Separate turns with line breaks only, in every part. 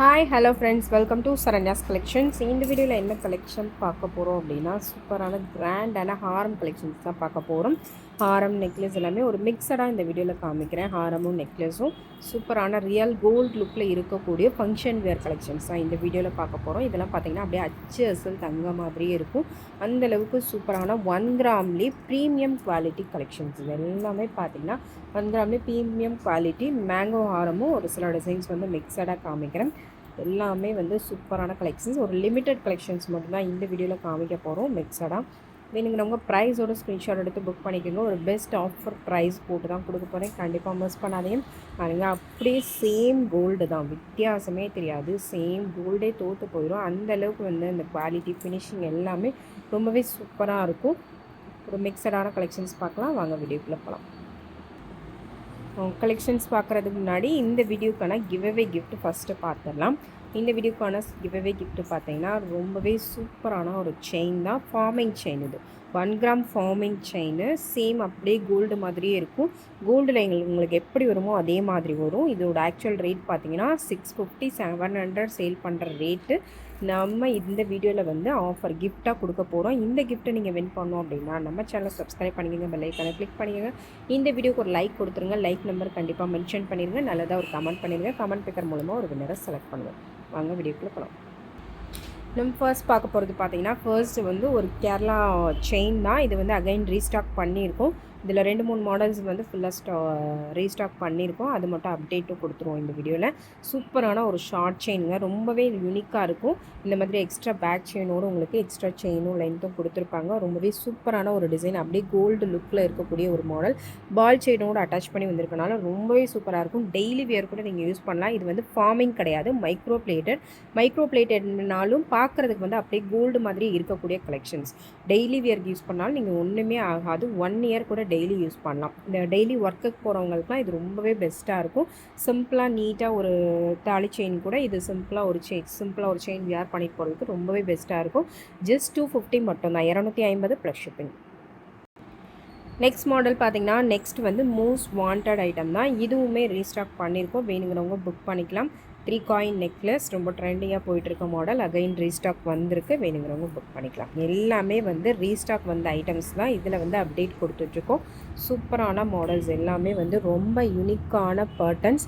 Hi hello friends welcome to Saranya's collections இந்த வீடியோவில் என்ன கலெக்ஷன் பார்க்க போகிறோம் அப்படின்னா சூப்பரான கிராண்டான ஹாரம் கலெக்ஷன்ஸ் தான் பார்க்க போகிறோம் ஹாரம் நெக்லஸ் எல்லாமே ஒரு மிக்சடாக இந்த வீடியோவில் காமிக்கிறேன். ஹாரமும் நெக்லஸும் சூப்பரான ரியல் கோல்டு லுக்கில் இருக்கக்கூடிய ஃபங்க்ஷன் வேர் கலெக்ஷன்ஸ் தான் இந்த வீடியோவில் பார்க்க போகிறோம் இதெல்லாம் பார்த்தீங்கன்னா அப்படியே அச்சு அசல் தங்க மாதிரியே இருக்கும். அந்தளவுக்கு சூப்பரான ஒன் கிராம்லேயே ப்ரீமியம் குவாலிட்டி கலெக்ஷன்ஸ் இது எல்லாமே பார்த்தீங்கன்னா ஒன் கிராம்லேயே ப்ரீமியம் குவாலிட்டி மேங்கோ ஹாரமும் ஒரு சில டிசைன்ஸ் வந்து மிக்சடாக காமிக்கிறேன். எல்லாமே வந்து சூப்பரான கலெக்ஷன்ஸ் ஒரு லிமிட்டட் கலெக்ஷன்ஸ் மட்டும்தான் இந்த வீடியோவில் காமிக்க போகிறோம் மிக்சடாக வேணுங்கிறவங்க ப்ரைஸோட ஸ்க்ரீன்ஷாட் எடுத்து புக் பண்ணிக்கோங்க. ஒரு பெஸ்ட் ஆஃபர் ப்ரைஸ் போட்டு தான் கொடுக்க போகிறேன் கண்டிப்பாக மிஸ் பண்ணாதீங்க. பாருங்க அப்படியே சேம் கோல்டு தான். வித்தியாசமே தெரியாது. சேம் கோல்டே தோற்று போயிடும் அந்தளவுக்கு வந்து இந்த குவாலிட்டி ஃபினிஷிங் எல்லாமே ரொம்பவே சூப்பராக இருக்கும். ஒரு மிக்சடான கலெக்ஷன்ஸ் பார்க்கலாம். வாங்க வீடியோக்குள்ளே போகலாம் கலெக்ஷன்ஸ் பார்க்குறதுக்கு முன்னாடி இந்த வீடியோக்கான கிவ்அவே கிஃப்ட் ஃபஸ்ட்டு பார்த்துடலாம். இந்த வீடியோக்கான கிவ்அவே கிஃப்ட் பார்த்தீங்கன்னா ரொம்பவே சூப்பரான ஒரு செயின் தான். ஃபார்மிங் செயின் இது. One gram forming chain same அப்படியே கோல்டு மாதிரியே இருக்கும். கோல்டில் எங்களுக்கு உங்களுக்கு எப்படி வருமோ அதே மாதிரி வரும். இதோட ஆக்சுவல் ரேட் பார்த்தீங்கன்னா six fifty seven hundred sale பண்ணுற ரேட்டு நம்ம இந்த வீடியோவில் வந்து ஆஃபர் கிஃப்டாக கொடுக்க போகிறோம் இந்த கிஃப்ட்டை நீங்கள் வின் பண்ணோம் அப்படின்னா நம்ம சேனலை சப்ஸ்கிரைப் பண்ணிக்கோங்க பெல் ஐக்கானை கிளிக் பண்ணிக்கோங்க. இந்த வீடியோக்கு ஒரு லைக் கொடுத்துருங்க. லைக் நம்பர் கண்டிப்பாக மென்ஷன் பண்ணிடுங்க நல்லதாக ஒரு கமெண்ட் பண்ணிடுங்க கமெண்ட் பேக்கர் மூலமாக ஒரு வின்னரை செலக்ட் பண்ணுவேன் வாங்க வீடியோக்குள்ளே போகலாம் நம்ம ஃபர்ஸ்ட் பார்க்க போகிறது பார்த்தீங்கன்னா ஃபர்ஸ்ட் வந்து ஒரு கேரளா செயின் தான். இது வந்து அகைன் ரீஸ்டாக் பண்ணியிருக்கோம். இதில் ரெண்டு மூணு மாடல்ஸ் வந்து ஃபுல்லாக ஸ்டா ரீஸ்டாக் பண்ணியிருக்கோம். அது மட்டும் அப்டேட்டும் கொடுத்துருவோம் இந்த வீடியோவில் சூப்பரான ஒரு ஷார்ட் செயினுங்க ரொம்பவே யூனிக்காக இருக்கும். இந்த மாதிரி எக்ஸ்ட்ரா பேக் செயினோடு உங்களுக்கு எக்ஸ்ட்ரா செயினும் லென்த்தும் கொடுத்துருப்பாங்க. ரொம்பவே சூப்பரான ஒரு டிசைன் அப்படியே கோல்டு லுக்கில் இருக்கக்கூடிய ஒரு மாடல் பால் செயினோடு அட்டாச் பண்ணி வந்திருக்கனால ரொம்பவே சூப்பராக இருக்கும். டெய்லி வியர் கூட நீங்கள் யூஸ் பண்ணலாம். இது வந்து ஃபார்மிங் கிடையாது. மைக்ரோ பிளேட்டட் மைக்ரோ பிளேட்டட்னாலும் பார்க்குறதுக்கு வந்து அப்படியே கோல்டு மாதிரி இருக்கக்கூடிய கலெக்ஷன்ஸ் டெய்லி வியர்க்கு யூஸ் பண்ணாலும் நீங்கள் ஒன்றுமே ஆகாது. ஒன் இயர் கூட டெய்லி யூஸ் பண்ணலாம். இந்த டெய்லி ஒர்க்குக்கு போகிறவங்களுக்குலாம் இது ரொம்பவே பெஸ்ட்டாக இருக்கும். சிம்பிளாக நீட்டாக ஒரு தாலி செயின் கூட இது சிம்பிளாக ஒரு செயின் சிம்பிளாக ஒரு செயின் வியர் பண்ணிட்டு போகிறதுக்கு ரொம்பவே பெஸ்ட்டாக இருக்கும். ஜஸ்ட் டூ ஃபிஃப்டி மட்டும் தான் இரநூத்தி ஐம்பது ப்ளஸ் ஷிப்பிங் நெக்ஸ்ட் மாடல் பார்த்தீங்கன்னா நெக்ஸ்ட் வந்து மோஸ்ட் வாண்டட் ஐட்டம் தான். இதுவுமே ரீஸ்டாக் பண்ணியிருக்கோம். வேணுங்கிறவங்க புக் பண்ணிக்கலாம். த்ரீ காயின் நெக்லஸ் ரொம்ப ட்ரெண்டிங்காக போயிட்டுருக்க மாடல் அகைன் ரீஸ்டாக் வந்திருக்கு. வேணுங்கிறவங்க புக் பண்ணிக்கலாம். எல்லாமே வந்து ரீஸ்டாக் வந்த ஐட்டம்ஸ் தான் இதில் வந்து அப்டேட் கொடுத்துட்ருக்கோம். சூப்பரான மாடல்ஸ் எல்லாமே வந்து ரொம்ப யூனிக்கான பேட்டர்ன்ஸ்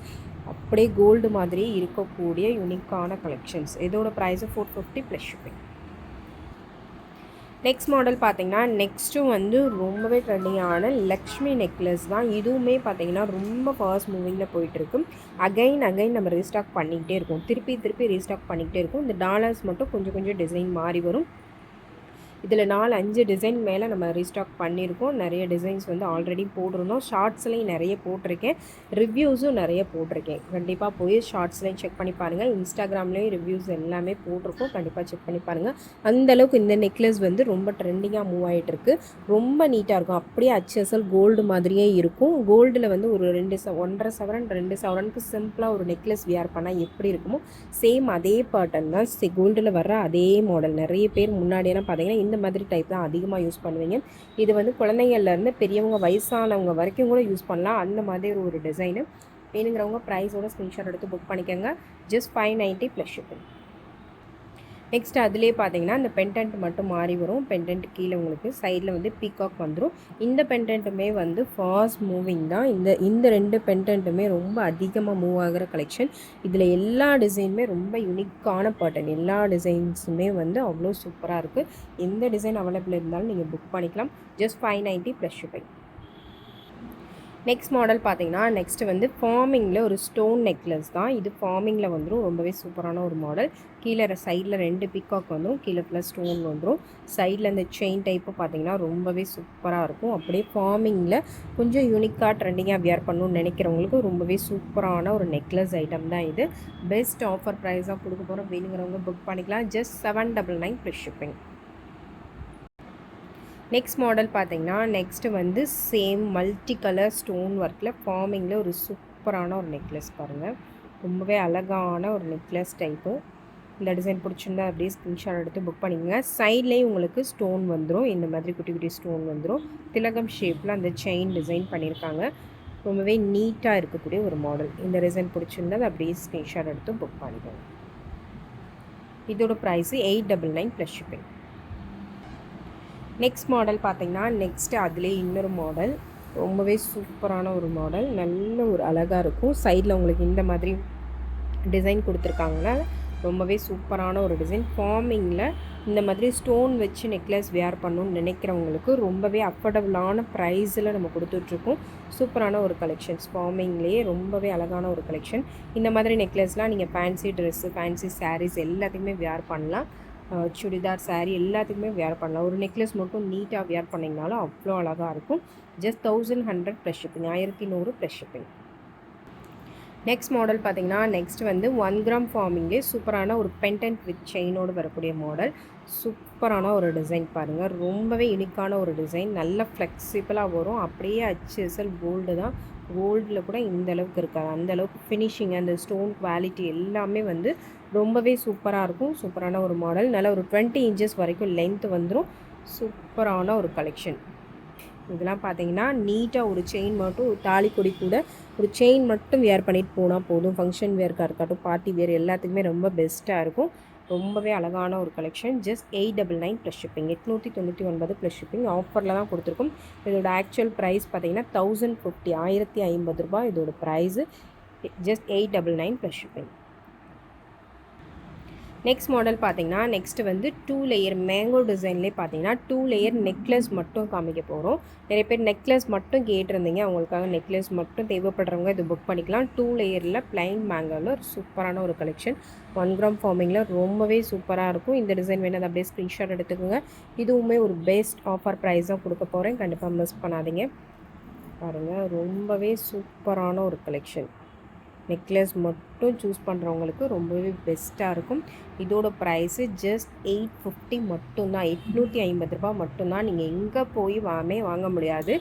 அப்படியே கோல்டு மாதிரி இருக்கக்கூடிய யூனிக்கான கலெக்ஷன்ஸ் இதோட price four fifty plus shipping next model பார்த்தீங்கன்னா நெக்ஸ்ட்டு வந்து ரொம்பவே ட்ரெண்டிங்கான லக்ஷ்மி நெக்லஸ் தான். இதுவுமே பார்த்தீங்கன்னா ரொம்ப ஃபாஸ்ட் மூவிங்கில் போயிட்டுருக்கு. அகைன் அகைன் நம்ம ரீஸ்டாக் பண்ணிக்கிட்டே இருக்கோம். திருப்பி திருப்பி ரீஸ்டாக் பண்ணிக்கிட்டே இருக்கும். இந்த டாலர்ஸ் மட்டும் கொஞ்சம் கொஞ்சம் டிசைன் மாறி வரும். இதில் நாலு அஞ்சு டிசைன் மேலே நம்ம ரீஸ்டாக் பண்ணியிருக்கோம். நிறைய டிசைன்ஸ் வந்து ஆல்ரெடி போட்டிருந்தோம். ஷார்ட்ஸ்லையும் நிறைய போட்டிருக்கேன். ரிவ்யூஸும் நிறைய போட்டிருக்கேன். கண்டிப்பாக போய் ஷார்ட்ஸ்லையும் செக் பண்ணி பாருங்கள் இன்ஸ்டாகிராம்லேயும் ரிவ்யூஸ் எல்லாமே போட்டிருக்கோம். கண்டிப்பாக செக் பண்ணி பாருங்கள் அந்தளவுக்கு இந்த நெக்லஸ் வந்து ரொம்ப ட்ரெண்டிங்காக மூவ் ஆகிட்டு இருக்கு. ரொம்ப நீட்டாக இருக்கும். அப்படியே அச்சசல் கோல்டு மாதிரியே இருக்கும். கோல்டில் வந்து ஒரு ரெண்டு ச ஒன்றரை சவரன் ரெண்டு சவரனுக்கு சிம்பிளாக ஒரு நெக்லஸ் வியர் பண்ணால் எப்படி இருக்குமோ சேம் அதே பேட்டர்ன் தான். கோல்டில் வர்ற அதே மாடல் நிறைய பேர் முன்னாடியெல்லாம் பார்த்தீங்கன்னா இந்த மாதிரி டைப் தான் அதிகமாக யூஸ் பண்ணுவீங்க. இது வந்து குழந்தைங்கள்லேருந்து பெரியவங்க வயசானவங்க வரைக்கும் கூட யூஸ் பண்ணலாம். அந்த மாதிரி ஒரு டிசைனு வேணுங்கிறவங்க ப்ரைஸோட ஸ்க்ரீன்ஷாட் எடுத்து புக் பண்ணிக்கோங்க. Just five ninety plus shipping next அதிலே பார்த்தீங்கன்னா இந்த பென்டென்ட் மட்டும் மாறி வரும். பென்டென்ட் கீழே உங்களுக்கு சைடில் வந்து பீகாக் வந்துடும் இந்த பென்டென்ட்டுமே வந்து ஃபாஸ்ட் மூவிங் தான். இந்த இந்த ரெண்டு பென்டென்ட்டுமே ரொம்ப அதிகமாக மூவ் ஆகிற கலெக்ஷன் இதில் எல்லா டிசைனுமே ரொம்ப யூனிக்கான பேட்டர்ன் எல்லா டிசைன்ஸுமே வந்து அவ்வளோ சூப்பராக இருக்குது எந்த டிசைன் அவைலபிள் இருந்தாலும் நீங்கள் புக் பண்ணிக்கலாம். Just five ninety plus shipping next model பார்த்தீங்கன்னா நெக்ஸ்ட்டு வந்து ஃபார்மிங்கில் ஒரு ஸ்டோன் நெக்லஸ் தான். இது ஃபார்மிங்கில் வந்துடும் ரொம்பவே சூப்பரான ஒரு மாடல் கீழே சைடில் ரெண்டு பிக்காக் வந்துடும் கீழே ப்ளஸ் ஸ்டோன் வந்துடும் சைடில் இந்த செயின் டைப்பு பார்த்தீங்கன்னா ரொம்பவே சூப்பராக இருக்கும். அப்படியே ஃபார்மிங்கில் கொஞ்சம் யூனிக்காக ட்ரெண்டிங்காக வியர் பண்ணணும்னு நினைக்கிறவங்களுக்கு ரொம்பவே சூப்பரான ஒரு நெக்லஸ் ஐட்டம் தான் இது. பெஸ்ட் ஆஃபர் ப்ரைஸாக கொடுக்க போகிறோம் வேணுங்கிறவங்க புக் பண்ணிக்கலாம். Just seven double nine plus shipping next model பார்த்தீங்கன்னா நெக்ஸ்ட்டு வந்து சேம் மல்டி கலர் ஸ்டோன் ஒர்க்கில் ஃபார்மிங்கில் ஒரு சூப்பரான ஒரு நெக்லஸ் பாருங்கள் ரொம்பவே அழகான ஒரு நெக்லஸ் டைப்பு இந்த டிசைன் பிடிச்சிருந்தா அப்படியே ஸ்க்ரீன்ஷாட் எடுத்து புக் பண்ணிக்கோங்க. சைட்லேயும் உங்களுக்கு ஸ்டோன் வந்துடும் இந்த மாதிரி குட்டி குட்டி ஸ்டோன் வந்துடும் திலகம் ஷேப்பில் அந்த செயின் டிசைன் பண்ணியிருக்காங்க. ரொம்பவே நீட்டாக இருக்கக்கூடிய ஒரு மாடல் இந்த டிசைன் பிடிச்சிருந்தா அதை அப்படியே ஸ்க்ரீன்ஷாட் எடுத்து புக் பண்ணிக்கோங்க. இதோட price eight double nine plus shipping next model பார்த்தீங்கன்னா நெக்ஸ்ட்டு அதிலே இன்னொரு மாடல் ரொம்பவே சூப்பரான ஒரு மாடல் நல்ல ஒரு அழகாக இருக்கும். சைடில் உங்களுக்கு இந்த மாதிரி டிசைன் கொடுத்துருக்காங்கன்னா ரொம்பவே சூப்பரான ஒரு டிசைன் ஃபார்மிங்கில் இந்த மாதிரி ஸ்டோன் வச்சு நெக்லஸ் வேர் பண்ணணும்னு நினைக்கிறவங்களுக்கு ரொம்பவே அஃபோர்டபுளான ப்ரைஸில் நம்ம கொடுத்துட்ருக்கோம். சூப்பரான ஒரு கலெக்ஷன்ஸ் ஃபார்மிங்லேயே ரொம்பவே அழகான ஒரு கலெக்ஷன் இந்த மாதிரி நெக்லஸ்லாம் நீங்கள் ஃபேன்சி ட்ரெஸ்ஸு ஃபேன்சி சாரீஸ் எல்லாத்தையுமே வேர் பண்ணலாம். சுடிதார் சாரீ எல்லாத்துக்குமே வேர் பண்ணலாம். ஒரு நெக்லஸ் மட்டும் நீட்டாக வேர் பண்ணிங்கனாலும் அவ்வளோ அழகாக இருக்கும். Just thousand hundred plus shipping ஆயிரத்தி நூறு ப்ளஸ் ஷிப்பிங் நெக்ஸ்ட் மாடல் பார்த்தீங்கன்னா நெக்ஸ்ட் வந்து ஒன் கிராம் ஃபார்மிங்கே சூப்பரான ஒரு பென்டென்ட் வித் செயினோடு வரக்கூடிய மாடல் சூப்பரான ஒரு டிசைன் பாருங்கள் ரொம்பவே யூனிக்கான ஒரு டிசைன் நல்ல ஃப்ளெக்சிபிளாக வரும். அப்படியே அச்சல் கோல்டு தான். கோல்டில் கூட இந்த அளவுக்கு இருக்காது. அந்த அளவுக்கு ஃபினிஷிங் அந்த ஸ்டோன் குவாலிட்டி எல்லாமே வந்து ரொம்பவே சூப்பராக இருக்கும். சூப்பரான ஒரு மாடல் நல்லா ஒரு டுவெண்ட்டி இன்ச்சஸ் வரைக்கும் லென்த் வந்துடும் சூப்பரான ஒரு கலெக்ஷன் இதெல்லாம் பார்த்தீங்கன்னா நீட்டாக ஒரு செயின் மட்டும் ஒரு தாலி கொடி கூட ஒரு செயின் மட்டும் வேர் பண்ணிட்டு போனால் போதும். ஃபங்க்ஷன் வேர்க்காக இருக்கட்டும் பார்ட்டி வேர் எல்லாத்துக்குமே ரொம்ப பெஸ்ட்டாக இருக்கும். ரொம்பவே அழகான ஒரு collection just eight double nine plus shipping எட்நூற்றி தொண்ணூற்றி ஒன்பது ப்ளஸ் ஷிப்பிங் ஆஃபரில் தான் கொடுத்துருக்கோம். இதோட ஆக்சுவல் ப்ரைஸ் பார்த்தீங்கன்னா தௌசண்ட் ஃபிஃப்டி ஆயிரத்தி ஐம்பது ரூபாய். இதோட price just eight double nine plus shipping next model பார்த்தீங்கன்னா நெக்ஸ்ட்டு வந்து டூ லேயர் மேங்கோ டிசைன்லேயே பார்த்தீங்கன்னா டூ லேயர் நெக்லஸ் மட்டும் காமிக்க போகிறோம் நிறைய பேர் நெக்லஸ் மட்டும் கேட்டிருந்தீங்க. அவங்களுக்காக நெக்லஸ் மட்டும் தேவைப்படுறவங்க இது புக் பண்ணிக்கலாம். டூ லேயரில் பிளைன் மேங்கோவில் ஒரு சூப்பரான ஒரு கலெக்ஷன் ஒன் கிராம் ஃபார்மிங்கில் ரொம்பவே சூப்பராக இருக்கும். இந்த டிசைன் வேணும் அப்படியே ஸ்க்ரீன்ஷாட் எடுத்துக்கோங்க. இதுவுமே ஒரு பெஸ்ட் ஆஃபர் ப்ரைஸாக கொடுக்க போகிறேன் கண்டிப்பாக மிஸ் பண்ணாதீங்க. பாருங்கள் ரொம்பவே சூப்பரான ஒரு கலெக்ஷன் நெக்லஸ் மட்டும் சூஸ் பண்ணுறவங்களுக்கு ரொம்பவே பெஸ்ட்டாக இருக்கும். இதோட ப்ரைஸு ஜஸ்ட் எயிட் ஃபிஃப்டி மட்டும்தான். எட்நூற்றி ஐம்பது ரூபா மட்டும்தான். நீங்கள் எங்கே போய் வாமே வாங்க முடியாது.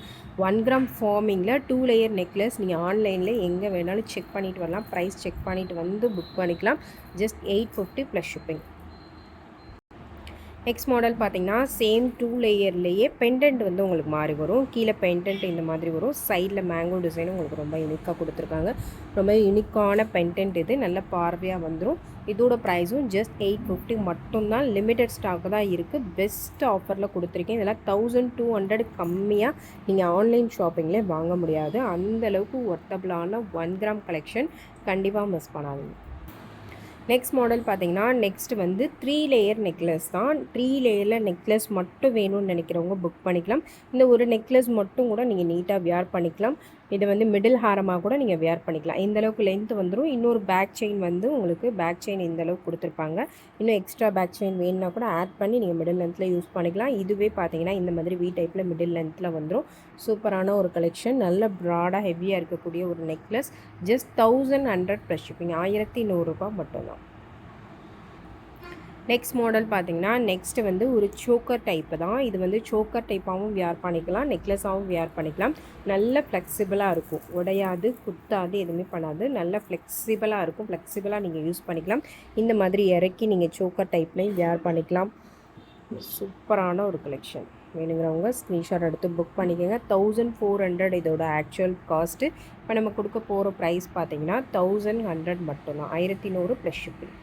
ஒன் கிராம் ஃபார்மிங்கில் டூ லேயர் நெக்லஸ் நீங்கள் ஆன்லைனில் எங்கே வேணாலும் செக் பண்ணிவிட்டு வரலாம். ப்ரைஸ் செக் பண்ணிவிட்டு வந்து புக் பண்ணிக்கலாம். Just eight fifty plus shipping next model பார்த்தீங்கன்னா சேம் டூ லேயர்லேயே பெண்டன்ட் வந்து உங்களுக்கு மாறி வரும். கீழே பெண்டன்ட் இந்த மாதிரி வரும். சைடில் மேங்கோ டிசைனும் உங்களுக்கு ரொம்ப யூனிக்காக கொடுத்துருக்காங்க. ரொம்ப யூனிக்கான பெண்டன்ட் இது. நல்ல பார்வையாக வந்துடும் இதோட ப்ரைஸும் ஜஸ்ட் எயிட் ஃபிஃப்டி மட்டும்தான். லிமிடெட் ஸ்டாக் தான் இருக்குது பெஸ்ட் ஆஃபரில் கொடுத்துருக்கேன். இதெல்லாம் தௌசண்ட் டூ ஹண்ட்ரட் கம்மியாக நீங்கள் ஆன்லைன் ஷாப்பிங்லேயே வாங்க முடியாது. அந்தளவுக்கு ஒர்த்தபிளான ஒன் கிராம் கலெக்ஷன் கண்டிப்பாக மிஸ் பண்ணாதீங்க. நெக்ஸ்ட் மாடல் பார்த்தீங்கன்னா நெக்ஸ்ட் வந்து த்ரீ லேயர் நெக்லஸ் தான். த்ரீ லேயரில் நெக்லஸ் மட்டும் வேணும்னு நினைக்கிறவங்க புக் பண்ணிக்கலாம். இந்த ஒரு நெக்லஸ் மட்டும் கூட நீங்கள் நீட்டாக வியர் பண்ணிக்கலாம். இதை வந்து மிடில் ஹாரமாக கூட நீங்கள் வியர் பண்ணிக்கலாம். இந்தளவுக்கு லென்த்து லென்த் வந்துடும் இன்னொரு பேக் செயின் வந்து உங்களுக்கு பேக் செயின் இந்த அளவுக்கு கொடுத்துருப்பாங்க. இன்னும் எக்ஸ்ட்ரா பேக் செயின் வேணும்னா கூட ஆட் பண்ணி நீங்கள் மிடில் லென்த்தில் யூஸ் பண்ணிக்கலாம். இதுவே பார்த்தீங்கன்னா இந்த மாதிரி வி டைப்பில் மிடில் லென்த்தில் வந்துடும் சூப்பரான ஒரு கலெக்ஷன் நல்ல ப்ராடாக ஹெவியாக இருக்கக்கூடிய ஒரு necklace just thousand hundred plus shipping ஆயிரத்தி நூறுரூபா மட்டும்தான். நெக்ஸ்ட் மாடல் பார்த்தீங்கன்னா நெக்ஸ்ட்டு வந்து ஒரு சோக்கர் டைப்பு தான். இது வந்து சோக்கர் டைப்பாகவும் வியர் பண்ணிக்கலாம் நெக்லஸாகவும் வியர் பண்ணிக்கலாம். நல்ல ஃப்ளெக்சிபிளாக இருக்கும். உடையாது குத்தாது எதுவுமே பண்ணாது. நல்ல ஃப்ளெக்சிபிளாக இருக்கும். ஃப்ளெக்சிபிளாக நீங்கள் யூஸ் பண்ணிக்கலாம். இந்த மாதிரி இறக்கி நீங்கள் சோக்கர் டைப்லேயும் வியர் பண்ணிக்கலாம். சூப்பரான ஒரு கலெக்ஷன் வேணுங்கிறவங்க ஸ்க்ரீன்ஷாட் எடுத்து புக் பண்ணிக்கோங்க. தௌசண்ட் ஃபோர் ஹண்ட்ரட் இதோட ஆக்சுவல் காஸ்ட்டு இப்போ நம்ம கொடுக்க போகிற ப்ரைஸ் பார்த்தீங்கன்னா தௌசண்ட் ஹண்ட்ரட் மட்டும்தான். ஆயிரத்தி நூறு ப்ளஸ் ஷிப்பிங்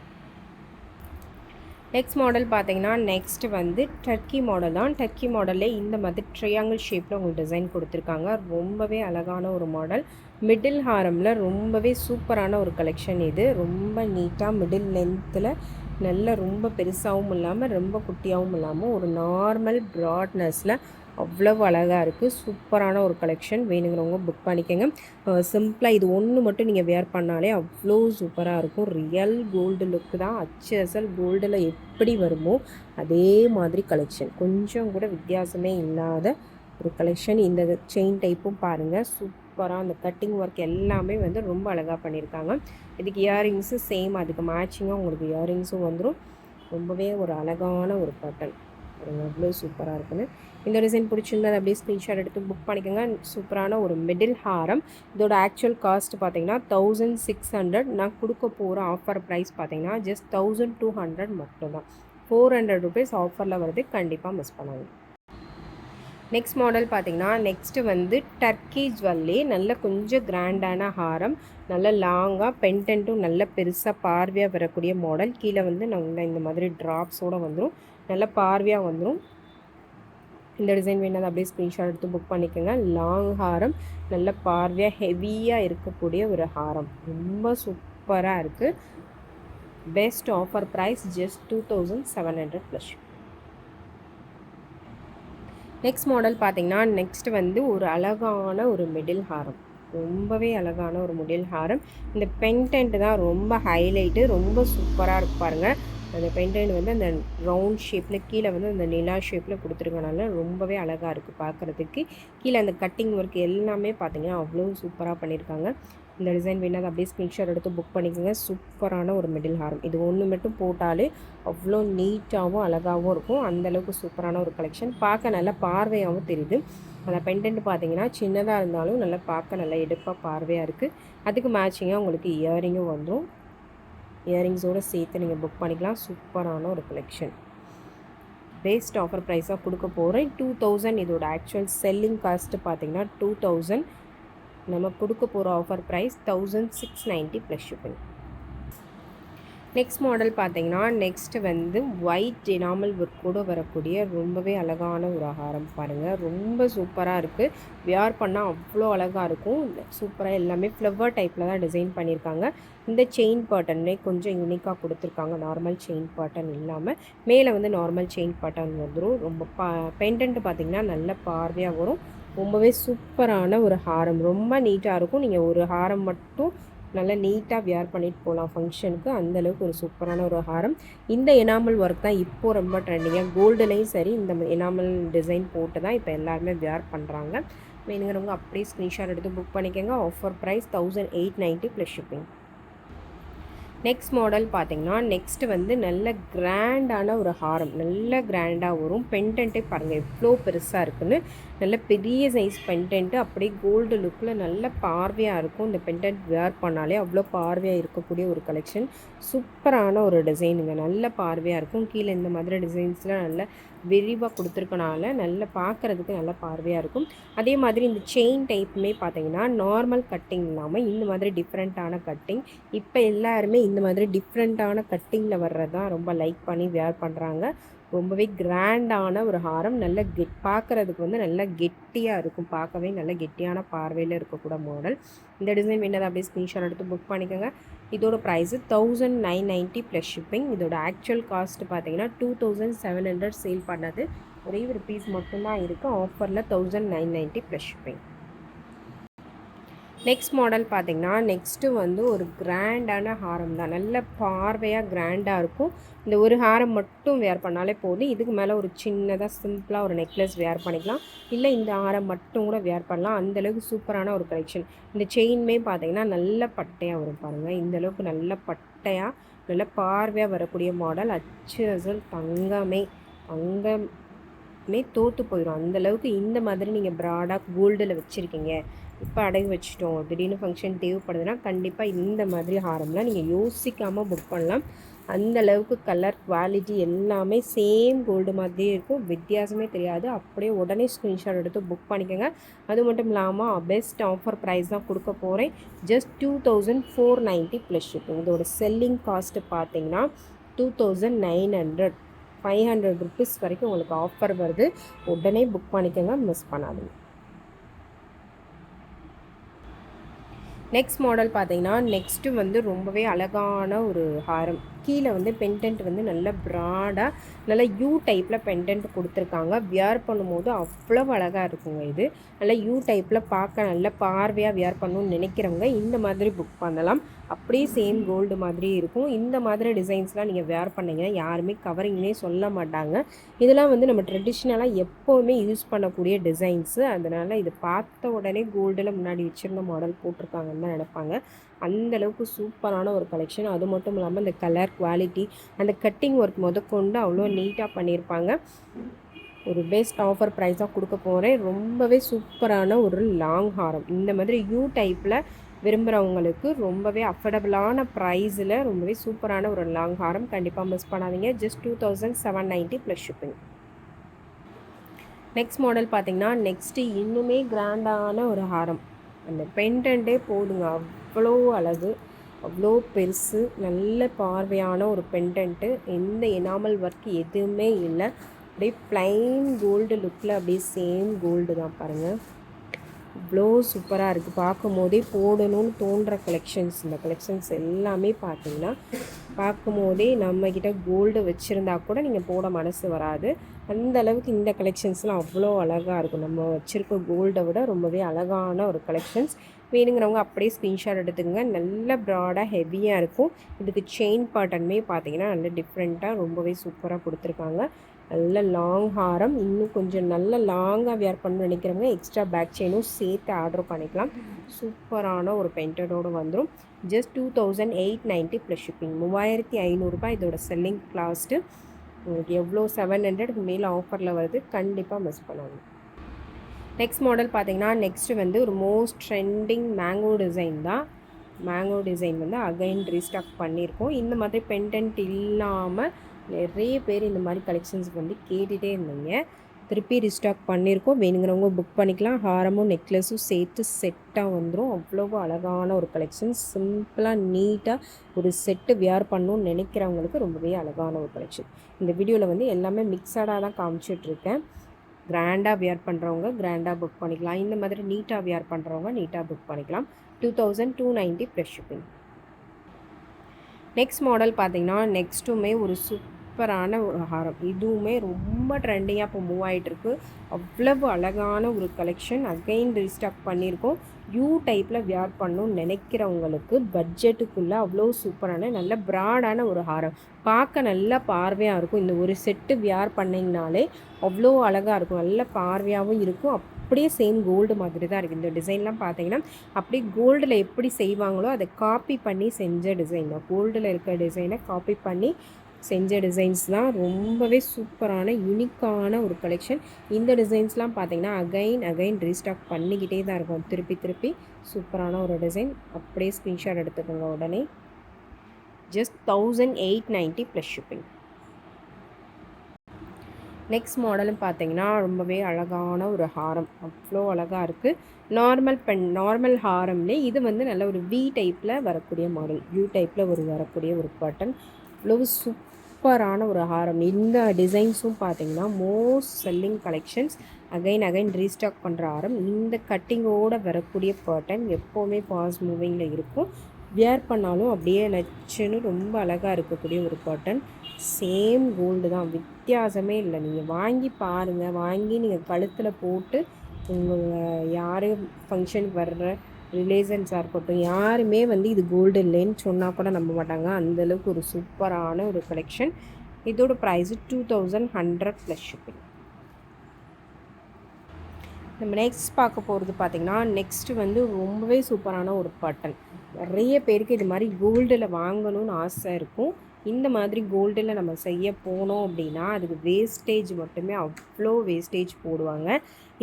நெக்ஸ்ட் மாடல் பார்த்தீங்கன்னா நெக்ஸ்ட் வந்து டர்க்கி மாடல் தான். டர்க்கி மாடலில் இந்த மாதிரி ட்ரையாங்கிள் ஷேப்பில் உங்களுக்கு டிசைன் கொடுத்துருக்காங்க. ரொம்பவே அழகான ஒரு மாடல் மிடில் ஹாரமில் ரொம்பவே சூப்பரான ஒரு கலெக்ஷன் இது. ரொம்ப நீட்டாக மிடில் லென்த்தில் நல்ல ரொம்ப பெருசாகவும் இல்லாமல் ரொம்ப குட்டியாகவும் இல்லாமல் ஒரு நார்மல் ப்ராட்னஸில் அவ்வளவு அழகாக இருக்குது சூப்பரான ஒரு கலெக்ஷன் வேணுங்கிறவங்க புக் பண்ணிக்கோங்க. சிம்பிளாக இது ஒன்று மட்டும் நீங்கள் வேர் பண்ணாலே அவ்வளோ சூப்பராக இருக்கும். ரியல் கோல்டு லுக்கு தான். அச்சு அசல் கோல்டில் எப்படி வருமோ அதே மாதிரி கலெக்ஷன் கொஞ்சம் கூட வித்தியாசமே இல்லாத ஒரு கலெக்ஷன் இந்த செயின் டைப்பும் பாருங்கள் சூப்பராக அந்த கட்டிங் ஒர்க் எல்லாமே வந்து ரொம்ப அழகாக பண்ணியிருக்காங்க இதுக்கு இயரிங்ஸு சேம் அதுக்கு மேட்சிங்காக உங்களுக்கு இயரிங்ஸும் வந்துடும் ரொம்பவே ஒரு அழகான ஒரு அவ்வளோ சூப்பராக இருக்குன்னு. இந்த டிசைன் பிடிச்சிருந்தா அப்படியே ஸ்க்ரீன்ஷாட் எடுத்து புக் பண்ணிக்கோங்க. சூப்பரான ஒரு மிடில் ஹாரம். இதோட ஆக்சுவல் காஸ்ட் பார்த்தீங்கன்னா தௌசண்ட் சிக்ஸ் ஹண்ட்ரட் நான் கொடுக்க போகிற ஆஃபர் ப்ரைஸ் பார்த்தீங்கன்னா ஜஸ்ட் தௌசண்ட் டூ ஹண்ட்ரட் மட்டும்தான். ஃபோர் ஹண்ட்ரட் ருபீஸ் ஆஃபரில் வருது. கண்டிப்பாக மிஸ் பண்ணாங்க நெக்ஸ்ட் மாடல் பார்த்தீங்கன்னா நெக்ஸ்ட்டு வந்து டர்க்கி ஜுவல்லி நல்ல கொஞ்சம் கிராண்டான ஹாரம். நல்ல லாங்காக பென்டென்ட்டும் நல்ல பெருசாக பார்வையாக வரக்கூடிய மாடல் கீழே வந்து நல்ல இந்த மாதிரி ட்ராப்ஸோடு வந்துடும் நல்லா பார்வையாக வந்துடும் இந்த டிசைன் வேணால் அப்படியே ஸ்க்ரீன்ஷாட் எடுத்து புக் பண்ணிக்கோங்க. லாங் ஹாரம் நல்ல பார்வையாக ஹெவியாக இருக்கக்கூடிய ஒரு ஹாரம். ரொம்ப சூப்பராக இருக்குது best offer price just two thousand seven hundred plus next model பார்த்தீங்கன்னா நெக்ஸ்ட் வந்து ஒரு அழகான ஒரு மிடில் ஹாரம். ரொம்பவே அழகான ஒரு மிடில் ஹாரம். இந்த பென்டென்ட் தான் ரொம்ப ஹைலைட்டு ரொம்ப சூப்பராக இருக்கு பாருங்கள் அந்த பென்டென்ட் வந்து அந்த ரவுண்ட் ஷேப்பில் கீழே வந்து அந்த நிலா ஷேப்பில் கொடுத்துருக்கனால ரொம்பவே அழகாக இருக்குது பார்க்குறதுக்கு கீழே அந்த கட்டிங் ஒர்க் எல்லாமே பார்த்தீங்கன்னா அவ்வளோ சூப்பராக பண்ணியிருக்காங்க இந்த டிசைன் வேணால் அப்படியே ஸ்க்ரீன்ஷாட் எடுத்து புக் பண்ணிக்கோங்க. சூப்பரான ஒரு மிடில் ஹாரம். இது ஒன்று மட்டும் போட்டாலே அவ்வளோ நீட்டாகவும் அழகாகவும் இருக்கும். அந்தளவுக்கு சூப்பரான ஒரு கலெக்ஷன். பார்க்க நல்லா பார்வையாகவும் தெரியுது. அந்த பெண்டன்ட் பார்த்தீங்கன்னா சின்னதாக இருந்தாலும் நல்லா பார்க்க நல்லா எடுப்பாக பார்வையாக இருக்குது அதுக்கு மேட்சிங்காக உங்களுக்கு இயரிங்கும் வந்துடும் இயரிங்ஸோடு சேர்த்து நீங்கள் புக் பண்ணிக்கலாம். சூப்பரான ஒரு கலெக்ஷன் பெஸ்ட் ஆஃபர் ப்ரைஸாக கொடுக்க போகிறேன் டூ தௌசண்ட் இதோட ஆக்சுவல் செல்லிங் காஸ்ட்டு பார்த்தீங்கன்னா டூ தௌசண்ட் நம்ம கொடுக்க போகிற offer price thousand six ninety plus shipping next model பார்த்தீங்கன்னா நெக்ஸ்ட்டு வந்து ஒயிட் எனாமல் ஒர்க் கூட வரக்கூடிய ரொம்பவே அழகான ஒரு ஆகாரம் பாருங்கள் ரொம்ப சூப்பராக இருக்குது வியார் பண்ணால் அவ்வளோ அழகாக இருக்கும். சூப்பராக எல்லாமே ஃப்ளவர் டைப்பில் தான் டிசைன் பண்ணியிருக்காங்க. இந்த செயின் பேட்டர்னே கொஞ்சம் யூனிக்காக கொடுத்துருக்காங்க. நார்மல் செயின் பேட்டர்ன் இல்லாமல் மேலே வந்து நார்மல் செயின் பேட்டர்ன் வந்துடும் ரொம்ப பா பெண்டன்ட்டு பார்த்திங்கன்னா நல்ல பார்வையாக வரும். ரொம்பவே சூப்பரான ஒரு ஹாரம் ரொம்ப நீட்டாக இருக்கும். நீங்கள் ஒரு ஹாரம் மட்டும் நல்லா நீட்டாக வியர் பண்ணிட்டு போகலாம் ஃபங்க்ஷனுக்கு அந்தளவுக்கு ஒரு சூப்பரான ஒரு ஹாரம். இந்த எனாமல் ஒர்க் தான் இப்போது ரொம்ப ட்ரெண்டிங்காக கோல்டுலேயும் சரி இந்த எனாமல் டிசைன் போட்டு தான் இப்போ எல்லாருமே வியர் பண்ணுறாங்க வேணுங்கிறவங்க அப்படியே ஸ்க்ரீன்ஷாட் எடுத்து புக் பண்ணிக்கோங்க. Offer price thousand eight ninety plus shipping next model பார்த்தீங்கன்னா நெக்ஸ்ட்டு வந்து நல்ல கிராண்டான ஒரு ஹாரம். நல்ல கிராண்டாக வரும். பென்டென்ட்டே பாருங்கள் எவ்வளோ பெருசாக இருக்குன்னு. நல்ல பெரிய சைஸ் பென்டென்ட்டு அப்படியே கோல்டு லுக்கில் நல்ல பார்வையாக இருக்கும். இந்த பென்டென்ட் வேர் பண்ணாலே அவ்வளோ பார்வையாக இருக்கக்கூடிய ஒரு கலெக்ஷன் சூப்பரான ஒரு டிசைனுங்க நல்ல பார்வையாக இருக்கும். கீழே இந்த மாதிரி டிசைன்ஸ்லாம் நல்ல விரிவாக கொடுத்துருக்கனால நல்லா பார்க்குறதுக்கு நல்ல பார்வையாக இருக்கும். அதே மாதிரி இந்த செயின் டைப்புமே பார்த்தீங்கன்னா நார்மல் கட்டிங் இல்லாமல் இந்த மாதிரி டிஃப்ரெண்ட்டான கட்டிங் இப்போ எல்லாருமே இந்த மாதிரி டிஃப்ரெண்ட்டான கட்டிங்கில் வர்றது தான் ரொம்ப லைக் பண்ணி வேர் பண்ணுறாங்க ரொம்பவே கிராண்டான ஒரு ஹாரம் நல்ல கெட் பார்க்குறதுக்கு வந்து நல்லா கெட்டியாக இருக்கும். பார்க்கவே நல்ல கெட்டியான பார்வையில் இருக்கக்கூட மாடல் இந்த டிசைன் வேணால் அப்படியே ஸ்க்ரீன்ஷாட் எடுத்து புக் பண்ணிக்கோங்க. இதோட price thousand nine ninety plus shipping இதோட ஆக்சுவல் காஸ்ட் பார்த்தீங்கன்னா two thousand seven hundred sale பண்ணது. ஒரே ஒரு பீஸ் மட்டும்தான் இருக்குது ஆஃபரில் thousand nine ninety plus shipping next model பார்த்திங்கன்னா நெக்ஸ்ட்டு வந்து ஒரு கிராண்டான ஹாரம் தான். நல்ல பார்வையாக கிராண்டாக இருக்கும். இந்த ஒரு ஹாரம் மட்டும் வேர் பண்ணாலே போதும். இதுக்கு மேலே ஒரு சின்னதாக சிம்பிளாக ஒரு நெக்லஸ் வேர் பண்ணிக்கலாம். இல்லை இந்த ஹாரம் மட்டும் கூட வேர் பண்ணலாம். அந்தளவுக்கு சூப்பரான ஒரு கலெக்ஷன் இந்த செயின்மே பார்த்திங்கன்னா நல்ல பட்டையாக வரும் பாருங்கள் இந்தளவுக்கு நல்ல பட்டையாக நல்ல பார்வையாக வரக்கூடிய மாடல் அச்சு அசல் தங்கமே தங்கமே தோற்று போயிடும் அந்தளவுக்கு இந்த மாதிரி நீங்கள் ப்ராடாக கோல்டில் வச்சுருக்கீங்க. இப்போ அடகு வச்சுட்டோம். திடீர்னு ஃபங்க்ஷன் தேவைப்படுதுன்னா கண்டிப்பாக இந்த மாதிரி ஹாரம்லாம் நீங்கள் யோசிக்காமல் புக் பண்ணலாம். அந்த அளவுக்கு கலர் குவாலிட்டி எல்லாமே சேம் கோல்டு மாதிரியே இருக்கும். வித்தியாசமே தெரியாது. அப்படியே உடனே ஸ்க்ரீன்ஷாட் எடுத்து புக் பண்ணிக்கோங்க. அது மட்டும் இல்லாமல் பெஸ்ட் ஆஃபர் ப்ரைஸ் தான் கொடுக்க போகிறேன் just two thousand four ninety plus shipping இதோட செல்லிங் காஸ்ட்டு பார்த்தீங்கன்னா two thousand nine hundred five hundred rupees வரைக்கும் உங்களுக்கு ஆஃபர் வருது. உடனே புக் பண்ணிக்கோங்க. மிஸ் பண்ணாதீங்க. நெக்ஸ்ட் மாடல் பார்த்தீங்கன்னா நெக்ஸ்ட்டு வந்து ரொம்பவே அழகான ஒரு ஹாரம். கீழே வந்து பென்டென்ட் வந்து நல்ல ப்ராடாக நல்ல யூ டைப்பில் பென்டென்ட் கொடுத்துருக்காங்க. வியர் பண்ணும்போது அவ்வளோ அழகாக இருக்குங்க இது. நல்லா யூ டைப்பில் பார்க்க நல்ல பார்வையாக வியர் பண்ணணும்னு நினைக்கிறவங்க இந்த மாதிரி புக் பண்ணலாம். அப்படியே சேம் கோல்டு மாதிரி இருக்கும். இந்த மாதிரி டிசைன்ஸ்லாம் நீங்கள் வேர் பண்ணிங்கன்னா யாருமே கவரிங்னே சொல்ல மாட்டாங்க. இதெல்லாம் வந்து நம்ம ட்ரெடிஷ்னலாக எப்போவுமே யூஸ் பண்ணக்கூடிய டிசைன்ஸு அதனால் இது பார்த்த உடனே கோல்டில் முன்னாடி வச்சுருந்த மாடல் போட்டிருக்காங்கன்னு தான் நினைப்பாங்க. அந்தளவுக்கு சூப்பரான ஒரு கலெக்ஷன் அது மட்டும் இல்லாமல் இந்த கலர் குவாலிட்டி அந்த கட்டிங் ஒர்க் முதற்கொண்டு அவ்வளோ நீட்டாக பண்ணியிருப்பாங்க. ஒரு பெஸ்ட் ஆஃபர் ப்ரைஸாக கொடுக்க போகிறேன் ரொம்பவே சூப்பரான ஒரு லாங் ஹாரம் இந்த மாதிரி யூ டைப்பில் விரும்புகிறவங்களுக்கு ரொம்பவே அஃபர்டபுளான ப்ரைஸில் ரொம்பவே சூப்பரான ஒரு லாங் ஹாரம் கண்டிப்பாக மிஸ் பண்ணாதீங்க. Just two thousand seven ninety plus shipping next model பார்த்தீங்கன்னா நெக்ஸ்ட்டு இன்னுமே கிராண்டான ஒரு ஹாரம் அந்த பெண்டன்ட்டே போதுங்க அவ்வளோ அழகு அவ்வளோ பெருசு நல்ல பார்வையான ஒரு பெண்டன்ட்டு எந்த எனாமல் ஒர்க் எதுவுமே இல்லை. அப்படியே ப்ளைன் கோல்டு லுக்கில் அப்படியே சேம் கோல்டு தான் பாருங்கள் இவ்வளோ சூப்பராக இருக்குது பார்க்கும் போதே போடணும்னு தோன்ற கலெக்ஷன்ஸ் இந்த கலெக்ஷன்ஸ் எல்லாமே பார்த்தீங்கன்னா பார்க்கும் போதே நம்மக்கிட்ட கோல்டு வச்சுருந்தா கூட நீங்கள் போட மனசு வராது. அந்த அளவுக்கு இந்த கலெக்ஷன்ஸ்லாம் அவ்வளோ அழகாக இருக்கும். நம்ம வச்சுருக்க கோல்டை விட ரொம்பவே அழகான ஒரு கலெக்ஷன்ஸ் வேணுங்கிறவங்க அப்படியே ஸ்க்ரீன்ஷாட் எடுத்துங்க நல்ல ப்ராடாக ஹெவியாக இருக்கும். இதுக்கு செயின் பாட்டனுமே பார்த்தீங்கன்னா நல்ல டிஃப்ரெண்ட்டாக ரொம்பவே சூப்பராக கொடுத்துருக்காங்க. நல்ல லாங் ஹாரம். இன்னும் கொஞ்சம் நல்ல லாங்காக வியர் பண்ணணும் நினைக்கிறவங்க எக்ஸ்ட்ரா பேக் செயினும் சேர்த்து ஆர்டர் பண்ணிக்கலாம். சூப்பரான ஒரு பெயிண்டடோடு வந்துடும் just two thousand eight ninety plus shipping மூவாயிரத்தி ஐநூறுரூபா இதோட செல்லிங் காஸ்ட்டு உங்களுக்கு எவ்வளோ செவன் ஹண்ட்ரடுக்கு மேலே ஆஃபரில் வருது கண்டிப்பாக மிஸ் பண்ணாங்க நெக்ஸ்ட் மாடல் பார்த்தீங்கன்னா நெக்ஸ்ட்டு வந்து ஒரு மோஸ்ட் ட்ரெண்டிங் மேங்கோ டிசைன் தான். மேங்கோ டிசைன் வந்து அகைன் ரீஸ்டாக் பண்ணியிருக்கோம் இந்த மாதிரி பெண்டன்ட் இல்லாமல் நிறைய பேர் இந்த மாதிரி கலெக்ஷன்ஸ் வந்து கேட்டுகிட்டே இருந்தீங்க. திருப்பி ரிஸ்டாக் பண்ணியிருக்கோம் வேணுங்கிறவங்க புக் பண்ணிக்கலாம். ஹாரமும் நெக்லஸும் சேர்த்து செட்டாக வந்துடும் அவ்வளோ அழகான ஒரு கலெக்ஷன் சிம்பிளாக நீட்டாக ஒரு செட்டு வியர் பண்ணணும்னு நினைக்கிறவங்களுக்கு ரொம்பவே அழகான ஒரு கலெக்ஷன் இந்த வீடியோவில் வந்து எல்லாமே மிக்சடாக தான் காமிச்சிட்ருக்கேன் கிராண்டாக வியர் பண்ணுறவங்க கிராண்டாக புக் பண்ணிக்கலாம். இந்த மாதிரி நீட்டாக வியர் பண்ணுறவங்க நீட்டாக புக் பண்ணிக்கலாம். Two thousand two ninety plus shipping next model பார்த்தீங்கன்னா நெக்ஸ்ட்டுமே ஒரு சூப் சூப்பரான ஒரு ஹாரம். இதுவுமே ரொம்ப ட்ரெண்டிங்காக இப்போ மூவ் ஆகிட்டுருக்கு அவ்வளவு அழகான ஒரு கலெக்ஷன் அகைன் ரீஸ்டாக் பண்ணியிருக்கோம். யூ டைப்பில் வியர் பண்ணணும்னு நினைக்கிறவங்களுக்கு பட்ஜெட்டுக்குள்ளே அவ்வளோ சூப்பரான நல்ல ப்ராடான ஒரு ஹாரம். பார்க்க நல்ல பார்வையாக இருக்கும். இந்த ஒரு செட்டு வியர் பண்ணிங்கனாலே அவ்வளோ அழகாக இருக்கும். நல்ல பார்வையாகவும் இருக்கும். அப்படியே சேம் கோல்டு மாதிரி தான் இருக்குது இந்த டிசைன்லாம் பார்த்தீங்கன்னா அப்படியே கோல்டில் எப்படி செய்வாங்களோ அதை காப்பி பண்ணி செஞ்ச டிசைன் தான். கோல்டில் இருக்க டிசைனை காப்பி பண்ணி செஞ்ச டிசைன்ஸ் தான் ரொம்பவே சூப்பரான யூனிக்கான ஒரு கலெக்ஷன் இந்த டிசைன்ஸ்லாம் பார்த்தீங்கன்னா அகைன் அகைன் ரீஸ்டாக் பண்ணிக்கிட்டே தான் இருக்கும். திருப்பி திருப்பி சூப்பரான ஒரு டிசைன் அப்படியே ஸ்க்ரீன்ஷாட் எடுத்துக்கோங்க உடனே. Just thousand eight ninety plus shipping next மாடலும் பார்த்தீங்கன்னா ரொம்பவே அழகான ஒரு ஹாரம். அவ்வளோ அழகாக இருக்குது நார்மல் பென் நார்மல் ஹாரம்லேயே இது வந்து நல்ல ஒரு வி டைப்பில் வரக்கூடிய மாடல் யூ டைப்பில் ஒரு வரக்கூடிய ஒரு பட்டன் இவ்வளவு சூப்பரான ஒரு ஹாரம். இந்த டிசைன்ஸும் பார்த்தீங்கன்னா most selling collections again again restock பண்ணுற ஹாரம். இந்த கட்டிங்கோடு வரக்கூடிய பேட்டர்ன் எப்போவுமே பாஸ் மூவிங்கில் இருக்கும். வியர் பண்ணாலும் அப்படியே நச்சுன்னு ரொம்ப அழகாக இருக்கக்கூடிய ஒரு பேட்டர்ன் சேம் கோல்டு தான். வித்தியாசமே இல்லை. நீங்கள் வாங்கி பாருங்கள் வாங்கி நீங்கள் கழுத்தில் போட்டு உங்கள் யார் ஃபங்க்ஷனுக்கு வர்ற ரிலேஷன்ஸாக இருக்கட்டும் யாருமே வந்து இது கோல்டு இல்லைன்னு சொன்னால் கூட நம்ப மாட்டாங்க. அந்தளவுக்கு ஒரு சூப்பரான ஒரு கலெக்ஷன் இதோட price two thousand hundred plus shipping நம்ம நெக்ஸ்ட் பார்க்க போகிறது பார்த்திங்கன்னா நெக்ஸ்ட்டு வந்து ரொம்பவே சூப்பரான ஒரு பட்டன் நிறைய பேருக்கு இது மாதிரி கோல்டில் வாங்கணும்னு ஆசை இருக்கும். இந்த மாதிரி கோல்டில் நம்ம செய்ய போனோம் அப்படின்னா அதுக்கு வேஸ்டேஜ் மட்டுமே அவ்வளோ வேஸ்டேஜ் போடுவாங்க.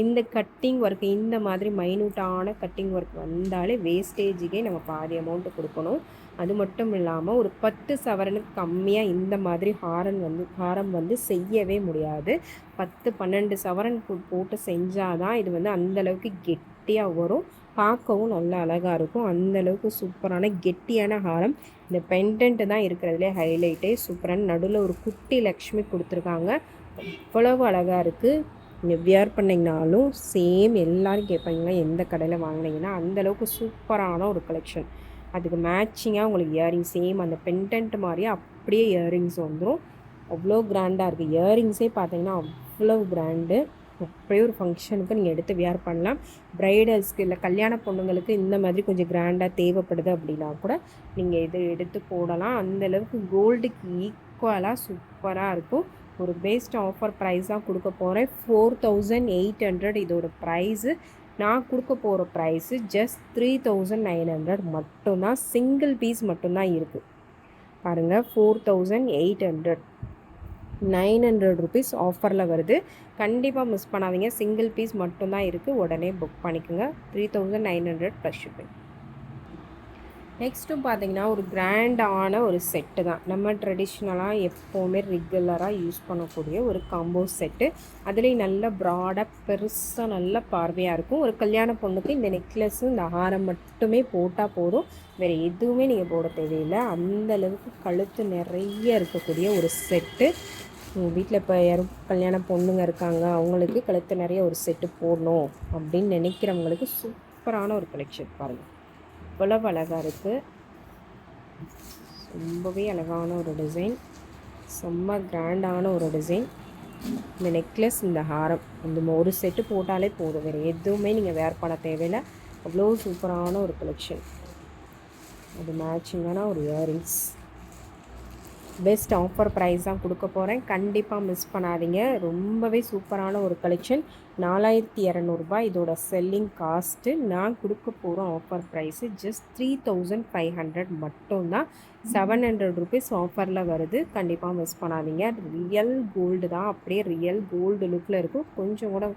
இந்த கட்டிங் ஒர்க் இந்த மாதிரி மைனூட்டான கட்டிங் ஒர்க் வந்தாலே வேஸ்டேஜுக்கே நம்ம பாதி அமௌண்ட்டு கொடுக்கணும். அது மட்டும் இல்லாமல் ஒரு பத்து சவரனுக்கு கம்மியாக இந்த மாதிரி ஹாரன் வந்து ஹாரம் வந்து செய்யவே முடியாது. பத்து பன்னெண்டு சவரன் போட்டு செஞ்சால் தான் இது வந்து அந்தளவுக்கு கெட்டியாக வரும். பார்க்கவும் நல்லா அழகாக இருக்கும். அந்தளவுக்கு சூப்பரான கெட்டியான ஹாரம் இந்த பெண்டன்ட்டு தான் இருக்கிறதுலே ஹைலைட்டே சூப்பரான நடுவில் ஒரு குட்டி லக்ஷ்மி கொடுத்துருக்காங்க. அவ்வளவு அழகாக இருக்குது நீங்கள் வியர் பண்ணிங்கனாலும் சேம் எல்லோரும் கேட்பாங்களா எந்த கடையில் வாங்கினீங்கன்னா அந்தளவுக்கு சூப்பரான ஒரு கலெக்ஷன் அதுக்கு மேட்சிங்காக உங்களுக்கு இயரிங்ஸ் சேம் அந்த பெண்டன்ட் மாதிரியே அப்படியே இயரிங்ஸ் வந்துடும் அவ்வளோ கிராண்டாக இருக்குது இயரிங்ஸே பார்த்தீங்கன்னா அவ்வளோ கிராண்டு அப்படியே ஒரு ஃபங்க்ஷனுக்கு நீங்கள் எடுத்து வியர் பண்ணலாம். ப்ரைடல்ஸ்க்கு இல்லை கல்யாண பொண்ணுங்களுக்கு இந்த மாதிரி கொஞ்சம் கிராண்டாக தேவைப்படுது அப்படின்னா கூட நீங்கள் இது எடுத்து போடலாம். அந்தளவுக்கு கோல்டுக்கு ஈக்குவலாக சூப்பராக இருக்கும். ஒரு பெஸ்ட் ஆஃபர் ப்ரைஸ் தான் கொடுக்க போகிறேன் ஃபோர் தௌசண்ட் எயிட் ஹண்ட்ரட் இதோட ப்ரைஸு நான் கொடுக்க போகிற price just three thousand nine hundred மட்டும்தான். சிங்கிள் பீஸ் மட்டும்தான் இருக்குது பாருங்கள் four thousand eight hundred nine hundred rupees ஆஃபரில் வருது. கண்டிப்பாக மிஸ் பண்ணாதீங்க. சிங்கிள் பீஸ் மட்டும்தான் இருக்குது உடனே புக் பண்ணிக்கோங்க. Three thousand nine hundred plus shipping நெக்ஸ்ட்டும் பார்த்தீங்கன்னா ஒரு கிராண்டான ஒரு செட்டு தான். நம்ம ட்ரெடிஷ்னலாக எப்போவுமே ரெகுலராக யூஸ் பண்ணக்கூடிய ஒரு காம்போ செட்டு. அதுலேயும் நல்ல ப்ராடாக பெருசாக நல்ல பார்வையாக இருக்கும். ஒரு கல்யாண பொண்ணுக்கு இந்த நெக்லஸ்ஸும் இந்த ஆரம் மட்டுமே போட்டால் போதும். வேறு எதுவுமே நீங்கள் போட தேவையில்லை. அந்த அளவுக்கு கழுத்து நிறைய இருக்கக்கூடிய ஒரு செட்டு. உங்கள் வீட்டில் இப்போ யாரும் கல்யாண பொண்ணுங்க இருக்காங்க. அவங்களுக்கு கழுத்து நிறைய ஒரு செட்டு போடணும் அப்படின்னு நினைக்கிறவங்களுக்கு சூப்பரான ஒரு கலெக்ஷன் பாருங்கள் அவ்வளவு அழகாக இருக்குது ரொம்பவே அழகான ஒரு டிசைன் செம்ம கிராண்டான ஒரு டிசைன் இந்த நெக்லஸ் இந்த ஹாரம் இந்த ஒரு செட்டு போட்டாலே போதும். வேறு எதுவுமே நீங்கள் வேர் பண்ண தேவையில்லை. அவ்வளோ சூப்பரான ஒரு கலெக்ஷன் அது மேட்சிங்கான ஒரு இயரிங்ஸ் பெஸ்ட் ஆஃபர் ப்ரைஸ் தான் கொடுக்க போகிறேன் கண்டிப்பாக மிஸ் பண்ணாதீங்க. ரொம்பவே சூப்பரான ஒரு கலெக்ஷன் நாலாயிரத்தி இரநூறுபா இதோட செல்லிங் காஸ்ட்டு நான் கொடுக்க போகிற offer price just three thousand five hundred மட்டும்தான். செவன் ஹண்ட்ரட் ருபீஸ் ஆஃபரில் வருது. கண்டிப்பாக மிஸ் பண்ணாதீங்க. ரியல் கோல்டு தான். அப்படியே ரியல் கோல்டு லுக்கில் இருக்கும். கொஞ்சம் கூட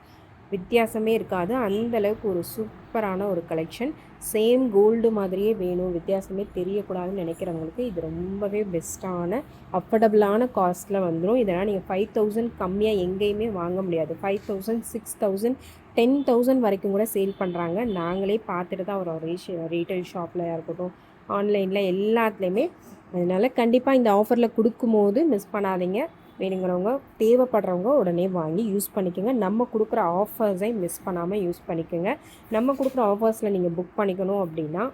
வித்தியாசமே இருக்காது. அந்த அளவுக்கு ஒரு சூப்பரான ஒரு கலெக்ஷன் சேம் கோல்டு மாதிரியே வேணும். வித்தியாசமே தெரியக்கூடாதுன்னு நினைக்கிறவங்களுக்கு இது ரொம்பவே பெஸ்ட்டான அஃபர்டபுளான காஸ்ட்டில் வந்துடும் இதெல்லாம் நீங்கள் ஃபைவ் தௌசண்ட் கம்மியாக எங்கேயுமே வாங்க முடியாது. Five thousand six thousand ten thousand வரைக்கும் கூட சேல் பண்ணுறாங்க நாங்களே பார்த்துட்டு தான் ஒரு ரீஷே ரீட்டைல் ஷாப்பில் இருக்கட்டும் ஆன்லைனில் எல்லாத்துலேயுமே. அதனால் கண்டிப்பாக இந்த ஆஃபரில் கொடுக்கும்போது மிஸ் பண்ணாதீங்க. வேணுங்கிறவங்க தேவைப்படுறவங்க உடனே வாங்கி யூஸ் பண்ணிக்கோங்க. நம்ம கொடுக்குற ஆஃபர்ஸை மிஸ் பண்ணாமல் யூஸ் பண்ணிக்கோங்க. நம்ம கொடுக்குற ஆஃபர்ஸில் நீங்கள் புக் பண்ணிக்கணும் அப்படின்னா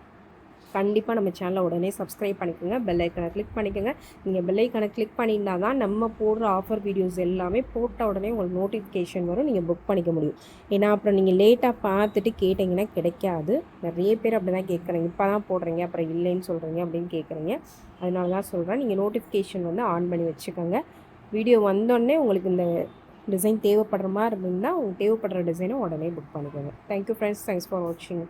கண்டிப்பாக நம்ம சேனலை உடனே சப்ஸ்கிரைப் பண்ணிக்கோங்க. பெல் ஐக்கனை கிளிக் பண்ணிக்கோங்க. நீங்கள் பெல் ஐக்கனை கிளிக் பண்ணியிருந்தால் தான் நம்ம போடுற ஆஃபர் வீடியோஸ் எல்லாமே போட்ட உடனே உங்களுக்கு நோட்டிஃபிகேஷன் வரும். நீங்கள் புக் பண்ணிக்க முடியும். ஏன்னா அப்புறம் நீங்கள் லேட்டாக பார்த்துட்டு கேட்டிங்கன்னா கிடைக்காது. நிறைய பேர் அப்படி தான் கேட்குறீங்க. இப்போ தான் போடுறீங்க அப்புறம் இல்லைன்னு சொல்கிறீங்க அப்படின்னு கேட்குறீங்க. அதனால தான் சொல்கிறேன் நீங்கள் நோட்டிஃபிகேஷன் வந்து ஆன் பண்ணி வச்சுக்கோங்க. வீடியோ வந்தோடனே உங்களுக்கு இந்த டிசைன் தேவைப்படுற மாதிரி இருந்ததுன்னா உங்களுக்கு தேவைப்படுற டிசைனை உடனே புக் பண்ணிக்கோங்க. தேங்க்யூ ஃப்ரெண்ட்ஸ் தேங்க்ஸ் ஃபார் வாட்சிங்